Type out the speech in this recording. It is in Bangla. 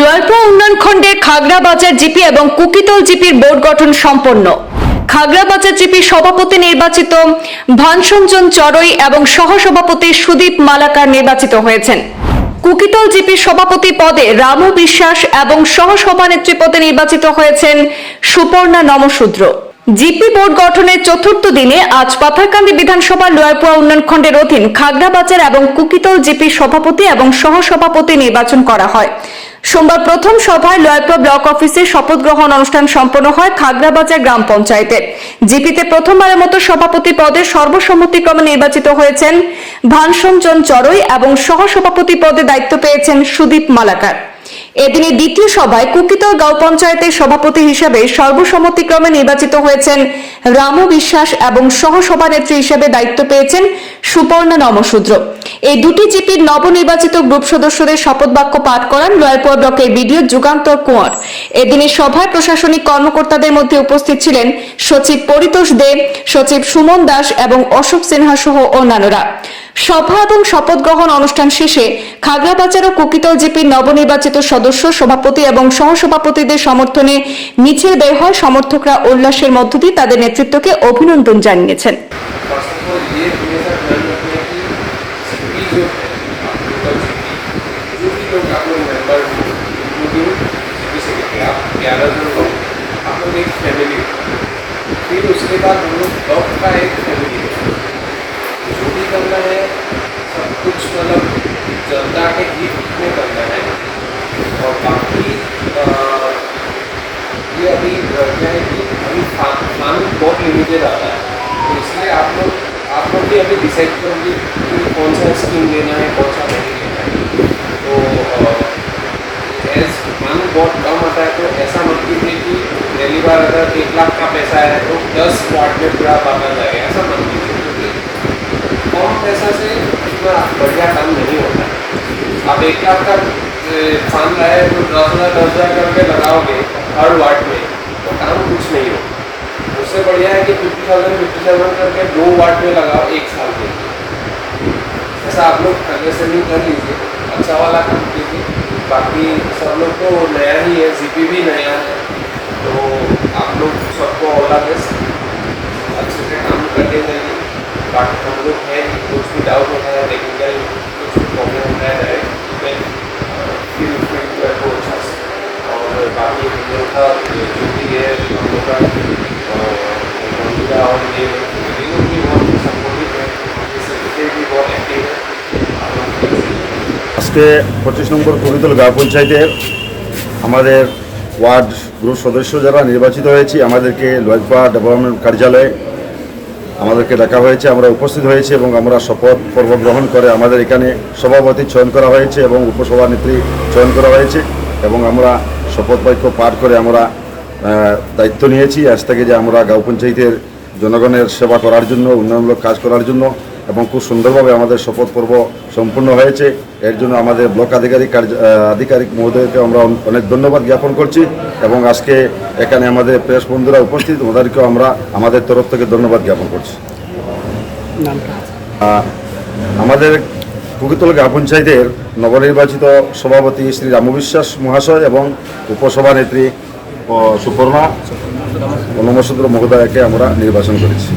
লোয়ারপুর উন্নয়ন খণ্ডে খাগড়া বাজার জিপি এবং কুকিতল জিপির বোর্ড গঠন সম্পন্ন। খাগড়া বাজার জিপির সভাপতি নির্বাচিত ভানসঞ্জন চড়ই এবং সহসভাপতি সুদীপ মালাকার নির্বাচিত হয়েছেন। কুকিতল জিপির সভাপতি পদে রামু বিশ্বাস এবং সহসভানেত্রী পদে নির্বাচিত হয়েছেন সুপর্ণা নমশূদ্র জিপি বোর্ড গঠনের চতুর্থ দিনে আজ পাথারকান্দি বিধানসভা লোয়ারপুয়া উন্নয়ন খণ্ডের অধীন খাগড়াবাজার এবং কুকিতল জিপির সভাপতি এবং সহসভাপতি নির্বাচন করা হয়। সোমবার প্রথম সভায় লয়পুর ব্লক অফিসে শপথ গ্রহণ অনুষ্ঠান সম্পন্ন হয় খাগড়াবাজার গ্রাম পঞ্চায়েতের। জিপিতে প্রথমবারের মতো সভাপতি পদে সর্বসম্মতিক্রমে নির্বাচিত হয়েছেন ভানসঞ্জন চড়ই এবং সহসভাপতি পদে দায়িত্ব পেয়েছেন সুদীপ মালাকার। এদিনে দ্বিতীয় সভায় কুকিতল গাঁও পঞ্চায়েতের সভাপতি হিসেবে সর্বসম্মতিক্রমে নির্বাচিত হয়েছেন রামু বিশ্বাস এবং সহসভানেত্রী হিসেবে দায়িত্ব পেয়েছেন সুপর্ণা নমশূদ্র এই দুটি জিপির নবনির্বাচিত গ্রুপ সদস্যদের শপথ বাক্য পাঠ করান লয়ারপুর ব্লকের বিডিও যুগান্তর কুঁয়ার এদিনের সভায় প্রশাসনিক কর্মকর্তাদের মধ্যে উপস্থিত ছিলেন সচিব পরিতোষ দেব সচিব সুমন দাস এবং অশোক সিনহা সহ অন্যান্যরা। সভা এবং শপথ গ্রহণ অনুষ্ঠান শেষে খাগড়াবাজার ও কুকিতল জিপির নবনির্বাচিত সদস্য সভাপতি এবং সহসভাপতিদের সমর্থনে মিছিল বের হয় সমর্থকরা উল্লাসের মধ্য দিয়ে তাদের নেতৃত্বকে অভিনন্দন জানিয়েছেন। इंक्लूडिंग सिटी सेक्रेटरी आप, ग्यारह जन लोग, आप लोग एक फैमिली फिर उसके बाद हम लोग ब्लॉक का एक फैमिली है। जो भी करना है, सब कुछ मतलब जनता के हित में करना है। और बाकी ये अभी क्या है कि अभी फंड बहुत लिमिटेड आता है। तो इसलिए आप लोग आप लोग भी अभी डिसाइड करोगे कि कौन सा स्कीम लेना है, कौन सा नहीं लेना है। तो बहुत कम आता है तो ऐसा मत कीजिए कि पहली बार अगर एक लाख का पैसा है तो दस वार्ड में पूरा बांटा जाएगा ऐसा मत कीजिए। क्योंकि कम पैसा से इतना बढ़िया काम नहीं होता है। आप एक लाख का फंड लाए तो दस हज़ार दस हज़ार करके लगाओगे हर वार्ड में तो काम कुछ नहीं होगा उससे बढ़िया है कि फिफ्टी थाउज़ेंड फिफ्टी थाउज़ेंड करके दो वार्ड में लगाओ एक साल के लिए। ऐसा आप लोग पहले से नहीं कर लीजिए अच्छा वाला काम कीजिए। तो नया ही है जीपी भी नया है तो आप लोग सबको ऑल द बेस्ट अच्छे से काम करते जाइए बाकी हम लोग हैं कुछ भी डाउट होता है टेक्निकल कुछ भी प्रॉब्लम होता है डायरेक्ट फिर उसमें जो है वो अच्छा से और बाकी हम लोग का जो भी है हम लोग का बंधुरा और ये ये लोग भी बहुत सपोर्टिव है इससे भी बहुत एक्टिव है आप लोग আজকে পঁচিশ নম্বর কবিতল গ্রাম পঞ্চায়েতের আমাদের ওয়ার্ড গ্রুপ সদস্য যারা নির্বাচিত হয়েছি, আমাদেরকে লয়পা ডেভেলপমেন্ট কার্যালয়ে আমাদেরকে ডাকা হয়েছে, আমরা উপস্থিত হয়েছি এবং আমরা শপথ পর্ব গ্রহণ করে আমাদের এখানে সভাপতি চয়ন করা হয়েছে এবং উপসভানেত্রী চয়ন করা হয়েছে এবং আমরা শপথ বাক্য পাঠ করে আমরা দায়িত্ব নিয়েছি। আজ থেকে যে আমরা গাঁও পঞ্চায়েতের জনগণের সেবা করার জন্য, উন্নয়নমূলক কাজ করার জন্য এবং খুব সুন্দরভাবে আমাদের শপথ পর্ব সম্পূর্ণ হয়েছে। এর জন্য আমাদের ব্লক আধিকারিক আধিকারিক মহোদয়কে আমরা অনেক ধন্যবাদ জ্ঞাপন করছি এবং আজকে এখানে আমাদের প্রেস বন্ধুরা উপস্থিত, ওদেরকেও আমরা আমাদের তরফ থেকে ধন্যবাদ জ্ঞাপন করছি। আমাদের কুকিতল গ্রাম পঞ্চায়েতের নবনির্বাচিত সভাপতি শ্রী রামু বিশ্বাস মহাশয় এবং উপসভানেত্রী সুপর্ণা নমসূদ্র মহোদয়কে আমরা নির্বাচন করেছি।